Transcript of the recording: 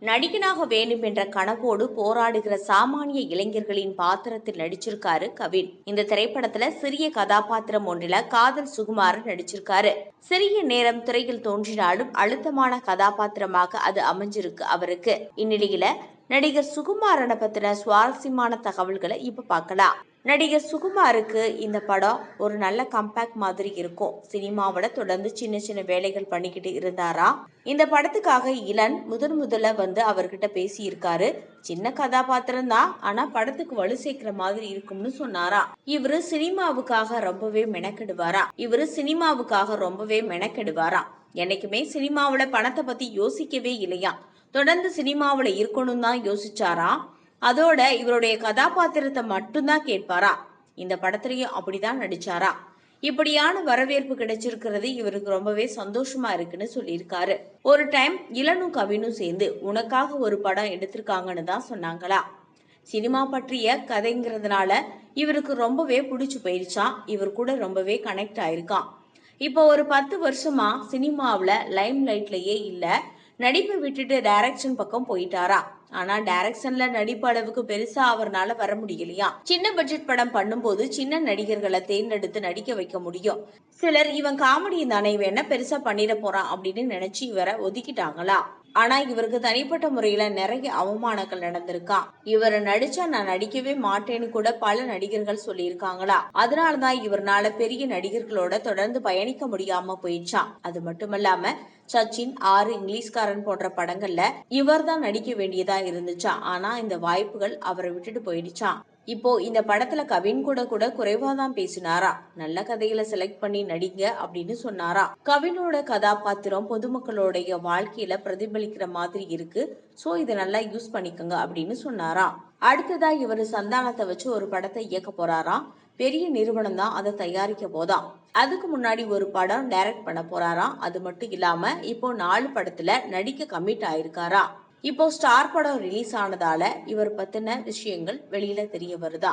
நடிகனாக வேண்டும் என்ற கனவோடு போராடுகிற சாமானிய இளைஞர்களின் பாத்திரத்தில் நடிச்சிருக்காரு கவின். இந்த திரைப்படத்துல சிறிய கதாபாத்திரம் ஒன்றில காதல் சுகுமாரன் நடிச்சிருக்காரு. சிறிய நேரம் திரையில் தோன்றினாலும் அழுத்தமான கதாபாத்திரமாக அது அமைஞ்சிருக்கு அவருக்கு. இந்நிலையில நடிகர் சுகுமாரனை பத்தின சுவாரஸ்யமான தகவல்களை இப்ப பார்க்கலாம். நடிகர் சுகுமாருக்கு இந்த படம் ஒரு நல்ல கம்பேக் மாதிரி இருக்கும். சினிமாவோட தொடர்ந்து சின்ன சின்ன வேலைகள் பண்ணிக்கிட்டு இருந்தாரா? இந்த படத்துக்காக இளன் முதன் முதல்ல வந்து அவர்கிட்ட பேசியிருக்காரு. சின்ன கதாபாத்திரம் தான் ஆனா படத்துக்கு வலு சேர்க்கிற மாதிரி இருக்கும்னு சொன்னாரா? இவரு சினிமாவுக்காக ரொம்பவே மெனக்கெடுவாரா? இவரு சினிமாவுக்காக ரொம்பவே மெனக்கெடுவாரா? என்னைக்குமே சினிமாவில் பணத்தை பத்தி யோசிக்கவே இல்லையா? தொடர்ந்து சினிமாவில் இருக்கணும் தான் யோசிச்சாரா? அதோட இவருடைய கதாபாத்திரத்தை மட்டும்தான் கேட்பாரா? இந்த படத்துலயும் அப்படிதான் நடிச்சாரா? இப்படியான வரவேற்பு கிடைச்சிருக்கிறது இவருக்கு ரொம்பவே சந்தோஷமா இருக்குன்னு சொல்லியிருக்காரு. ஒரு டைம் இளனும் கவினும் சேர்ந்து உனக்காக ஒரு படம் எடுத்திருக்காங்கன்னு தான் சொன்னாங்களா? சினிமா பற்றிய கதைங்கிறதுனால இவருக்கு ரொம்பவே பிடிச்சு போயிருச்சான் இவர் கூட ரொம்பவே கனெக்ட் ஆயிருக்கான் இப்போ ஒரு பத்து வருஷமா சினிமாவில் லைம் லைட்லயே இல்லை. நடிப்பை விட்டுட்டு டைரக்ஷன் பக்கம் போயிட்டாரா? ஆனா டைரக்ஷன்ல நடிப்பு அளவுக்கு பெருசா அவர்னால வர முடியலையா? சின்ன பட்ஜெட் படம் பண்ணும்போது சின்ன நடிகர்களை தேர்ந்தெடுத்து நடிக்க வைக்க முடியும். சிலர் இவன் காமெடி தானே இவன் என்ன பெருசா பண்ணிட போறான்? அப்படின்னு நினைச்சு இவரை ஒதுக்கிட்டாங்களா? ஆனா இவருக்கு தனிப்பட்ட முறையில நிறைய அவமானங்கள் நடந்திருக்கான் இவர் நடிச்சா நான் நடிக்கவே மாட்டேன்னு கூட பல நடிகர்கள் சொல்லியிருக்காங்களா. அதனாலதான் இவர்னால பெரிய நடிகர்களோட தொடர்ந்து பயணிக்க முடியாம போயிடுச்சான் அது மட்டுமல்லாம சச்சின் ஆறு இங்கிலீஷ்காரன் போன்ற படங்கள்ல இவர் தான் நடிக்க வேண்டியதா இருந்துச்சா. ஆனா இந்த வாய்ப்புகள் அவரை விட்டுட்டு போயிடுச்சான் இப்போ இந்த படத்துல கவின் கூட கூட குறைவா தான் பேசினாரா? நல்ல கதையில செலக்ட் பண்ணி நடிங்க அப்படின்னு சொன்னாரா? கவினோட கதாபாத்திரம் பொதுமக்களுடைய வாழ்க்கையில பிரதிபலிக்கிற மாதிரி இருக்கு. சோ இதை நல்லா யூஸ் பண்ணிக்கோங்க அப்படின்னு சொன்னாராம் அடுத்ததா இவர் சந்தானத்தை வச்சு ஒரு படத்தை இயக்க போறாராம் பெரிய நிறுவனம் தான் அதை தயாரிக்க போதாம் அதுக்கு முன்னாடி ஒரு படம் டைரக்ட் பண்ண போறாராம் அது மட்டும் இல்லாம இப்போ நாலு படத்துல நடிக்க கமிட் ஆயிருக்காரா? இப்போ ஸ்டார் படம் ரிலீஸ் ஆனதால இவர் பத்தின விஷயங்கள் வெளியில தெரிய வருதா?